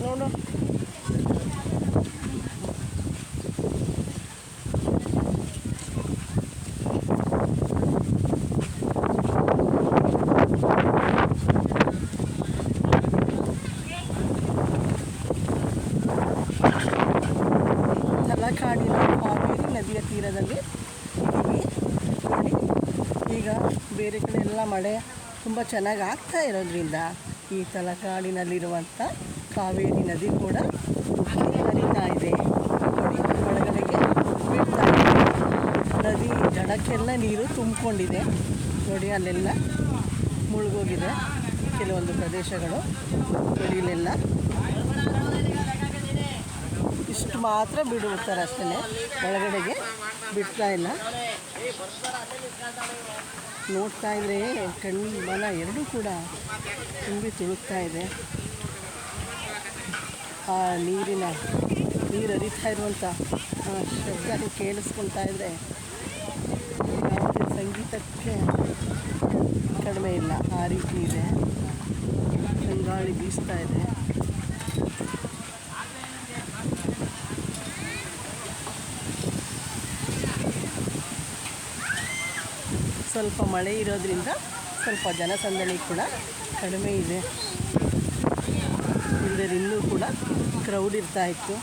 ನೋಡು ತಲಕಾಡಿನ ಕಾವೇರಿ ನದಿಯ ತೀರದಲ್ಲಿ ಈಗ ಬೇರೆ ಕಡೆ ಎಲ್ಲ ಮಳೆ ತುಂಬ ಚೆನ್ನಾಗಿ ಆಗ್ತಾ ಇರೋದ್ರಿಂದ ಈ ತಲಕಾಡಿನಲ್ಲಿರುವಂಥ ಕಾವೇರಿ ನದಿ ಕೂಡ ಹರಿತಾ ಇದೆ. ಒಳಗಡೆಗೆ ಬಿಡ್ತಾ ಇದೆ. ನದಿ ದಡಕ್ಕೆಲ್ಲ ನೀರು ತುಂಬಿಕೊಂಡಿದೆ. ನೋಡಿ, ಅಲ್ಲೆಲ್ಲ ಮುಳುಗೋಗಿದೆ. ಕೆಲವೊಂದು ಪ್ರದೇಶಗಳು ಬೆಳಿಲೆಲ್ಲ ಇಷ್ಟು ಮಾತ್ರ ಬಿಡುತ್ತಾರೆ ಅಷ್ಟೇ. ಒಳಗಡೆಗೆ ಬಿಡ್ತಾ ಇಲ್ಲ. ನೋಡ್ತಾ ಇದ್ರೆ ಕಣ್ಣು ಬಲ ಎರಡೂ ಕೂಡ ತುಂಬಿ ತುಳುಕ್ತಾ ಇದೆ. ಆ ನೀರಿನ ನೀರು ಹರಿತಾ ಇರುವಂಥ ಶಬ್ದ ಕೇಳಿಸ್ಕೊಳ್ತಾ ಇದ್ದರೆ ಯಾವುದೇ ಸಂಗೀತಕ್ಕೆ ಕಡಿಮೆ ಇಲ್ಲ. ಆ ರೀತಿ ಇದೆ. ಗಾಳಿ ಬೀಸ್ತಾ ಇದೆ. ಸ್ವಲ್ಪ ಮಳೆ ಇರೋದ್ರಿಂದ ಸ್ವಲ್ಪ ಜನಸಂದಣಿ ಕೂಡ ಕಡಿಮೆ ಇದೆ. ಇಲ್ಲದ್ರೆ ಇನ್ನೂ ಕೂಡ ಕ್ರೌಡ್ ಇರ್ತಾ ಇತ್ತು.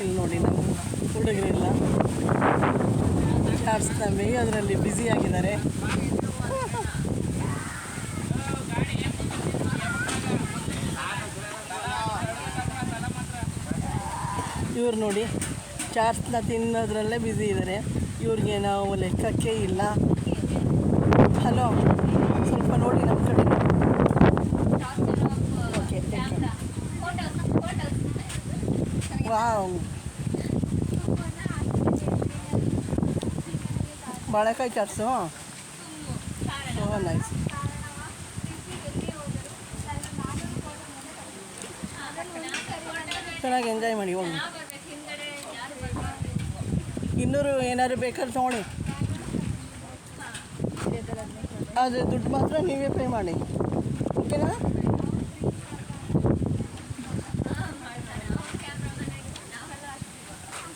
ಇಲ್ಲಿ ನೋಡಿ ನಮ್ಮ ಹುಡುಗರೆಲ್ಲ ಚಾರ್ಸ್ನ ಅದರಲ್ಲಿ ಬ್ಯುಸಿ ಆಗಿದ್ದಾರೆ. ಇವ್ರು ನೋಡಿ ಚಾರ್ಸ್ನ ತಿನ್ನೋದ್ರಲ್ಲೇ ಬ್ಯುಸಿ ಇದ್ದಾರೆ ಇವ್ರಿಗೆ ನಾವು ಲೆಕ್ಕಕ್ಕೆ ಇಲ್ಲ. ಹಲೋ ಸ್ವಲ್ಪ ನೋಡಿ ನಮ್ಮ ಕಡೆ. ಓಕೆ ವಾವ್ ಬಾಳೆಕಾಯಿ ಚಾಟ್ಸು? ಓ ನೈಸ್ ಚೆನ್ನಾಗಿ ಎಂಜಾಯ್ ಮಾಡಿ, ಹೋಗಿ. ಇನ್ನೂರು ಏನಾದ್ರು ಬೇಕಾದ್ರೆ ತೊಗೊಳ್ಳಿ. ಅದು ದುಡ್ಡು ಮಾತ್ರ ನೀವೇ ಪೇ ಮಾಡಿ. ಓಕೆನಾ?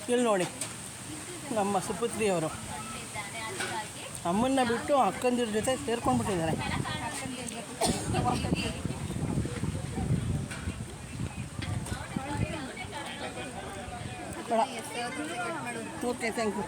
ಇಲ್ಲಿ ನೋಡಿ, ನಮ್ಮ ಸುಪುತ್ರಿಯವರು ಅಮ್ಮನ್ನ ಬಿಟ್ಟು ಅಕ್ಕಂದಿರ ಜೊತೆ ಸೇರ್ಕೊಂಡ್ಬಿಟ್ಟಿದ್ದಾರೆ. ಬೇಡ ಓಕೆ ಥ್ಯಾಂಕ್ ಯು